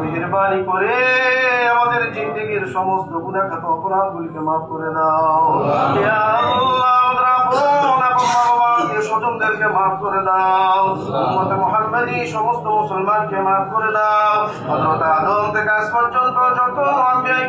মেহেরবানি করে আমাদের জিন্দগির সমস্ত গুণাখাত অপরাধগুলিকে মাফ করে দাও। স্বজনদেরকে মাফ করে দাও। উম্মতে মোহাম্মদী সমস্ত মুসলমানকে মাফ করে দাও। আদম থেকে আজ পর্যন্ত যত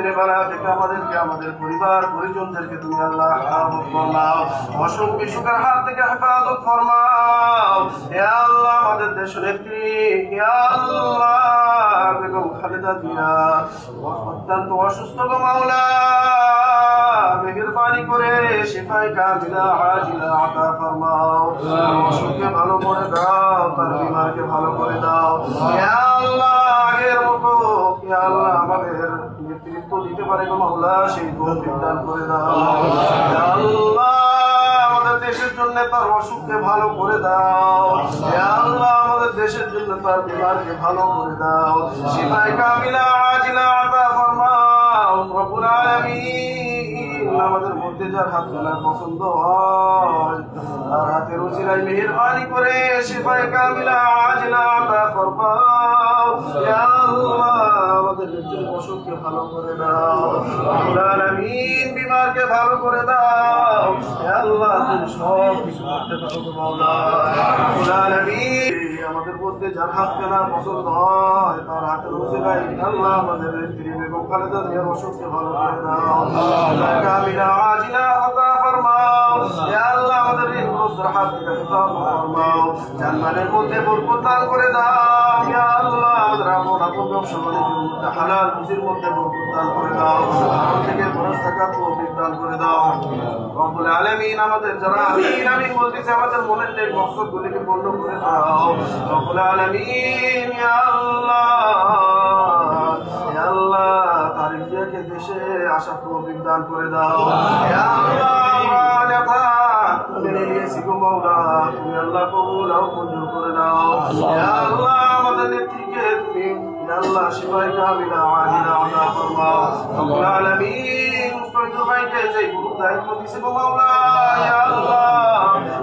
জমিনে বালা থেকে আমাদেরকে আমাদের পরিবার, পরিজনদেরকে তুমি আল্লাহ ফরমাও অসুখ বিসুখের হাত থেকে হেফাজত ফরমাও। ইয়া আল্লাহ, আমাদের দেশ নেত্রী ইয়া আল্লাহ, বেগম খালেদা জিয়া অত্যন্ত অসুস্থ গো মাওলা। মেহেরবানি করে শিফাই কামিলা আজিলা আতা ফরমাও। অসুখকে ভালো করে দাও, তার বিমারকে ভালো করে দাও। ইয়া আল্লাহ, আগের মতো ইয়া আল্লাহ, আমাদের দিতে পারে গো মাওলা সেই তৌফিক দান করে দাও। আল্লাহ। আমাদের দেশের জন্য তার অসুখকে ভালো করে দাও। আল্লাহ আমাদের দেশের জন্য তার বিমারকে ভালো করে দাও। কামিলা আজিলা আতা ফরমাও রব্বুল আলামিন। আমাদের মধ্যে যার হাত পছন্দ হয় তার হাতের উচিরাই মেহেরবানি করে শিফাই কামিলা আজিলা আতা ফরমাও আল্লাহ আমাদের নিজের অসুখকে ভালো করে দাও। আলামিন বিমারকে ভালো করে দাও। আল্লাহ, তুমি সব কিছু করতে পারো গো মাওলা। আলামিন, আমাদের মধ্যে যার হাত তোলার পছন্দ হয়, তার হাতের উচিরাই আল্লাহ আমাদের নেত্রী বেগম খালেদা জিয়ার অসুখকে ভালো করে দাও। কামিলা আজিলা আতা ফরমাও। ইয়া আল্লাহ, আমাদের ঋণগ্রস্তর হাত থেকে ফরমাও। জান্নাতের মধ্যে বরকত দান করে দাও। ইয়া আপন আপন ব্যবসা হালাল রুজির মধ্যে বরকত দান করে দাও। থেকে ফরজ থাকা তৌফিক দান করে দাও। রব্বুল আলামিন আমাদের যারা আমিন আমিন বলতেছে আমাদের মনের নেক মকসদ গুলিকে পূর্ণ করে দাও। রব্বুল আলামিন ইয়া আল্লাহ ইয়া আল্লাহ তারিক জিয়াকে দেশে আসা তৌফিক দান করে দাও। ইয়া আল্লাহ আমার মেনে নিয়েছি গো মাওলা তুমি আল্লাহ কবুল আর মঞ্জুর করে দাও। ইয়া আল্লাহ আমাদের নেত্রীকে আল্লাহ শিফাই কামিলা আজিলা আতা ফরমাও রব্বুল আলামিন মুস্তাহিদ ভাইকে যে গুরু দায়িত্ব দিছে গো মাওলা, ইয়া আল্লাহ।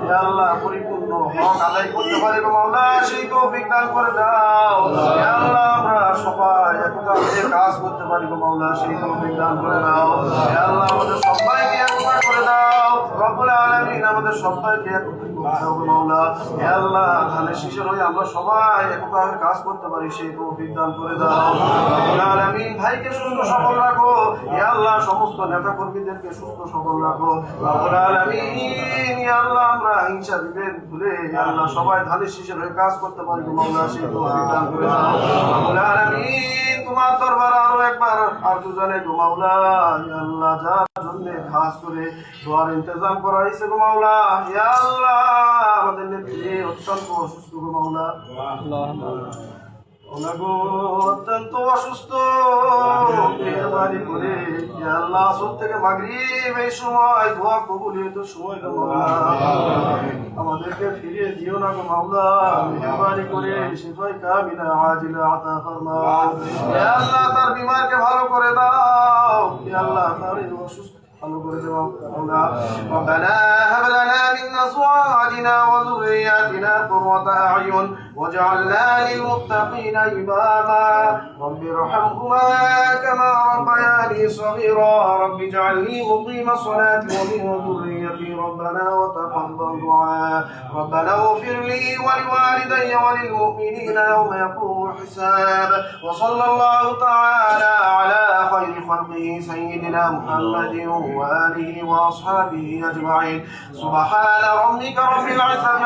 ইয়া আল্লাহ, পরিপূর্ণ হক আদায় করতে পারে মাওলা, সেই তৌফিক দান করে দাও। ইয়া আল্লাহ, আমরা সবাই একতা কাজ করতে পারি মাওলা, সেই তৌফিক দান করে দাও। ইয়া আল্লাহ, আমাদের সবাইকে আমাদের সবাইকে হয়ে আমরা সবাই একতা কাজ করতে পারি, সেই দান করে দাও। ভাইকে সুস্থ সবল রাখো আল্লাহ, সমস্ত নেতা কর্মীদেরকে সুস্থ সবল রাখো। আল্লাহ, আমরা হিংসা ভুলে আল্লাহ, সবাই ধানের শিশুর হয়ে কাজ করতে পারি সেই দান করে দাও। তোমার দরবার আরও একবার, আর দুজনে আল্লাহ, যার জন্য খাস করে দোয়ার ইন্তজাম করা হয়েছে মাওলা। আল্লাহ আমাদের নেত্রী অত্যন্ত অসুস্থ গো অত্যন্ত অসুস্থ। মেহরবানি করে। আল্লাহ আসর থেকে মাগরিব এই সময় দোয়া কবুলিয়ত সময় মাওলা। আমাদেরকে ফিরিয়ে দিও না গো মাওলা। মেহরবানি করে শিফাই কামিলা আজিলা আতা ফরমাও। ইয়া আল্লাহ তার বিমারকে ভালো করে দাও। আল্লাহ তার অসুস্থ الخلد مخلدا ربنا هب لنا من أزواجنا وذرياتنا قرة أعين واجعلنا للمتقين إماما. رب ارحمهما كما ربياني صغيرا. رب اجعلني مقيم الصلاة ومن ذريتي ربنا وتقبل دعاء. ربنا اغفر لي ولوالدي وللمؤمنين يوم يقوم الحساب. وصلى الله تعالى على خير خلقه سيدنا محمد وآله وأصحابه أجمعين. سبحان ربك رب العزة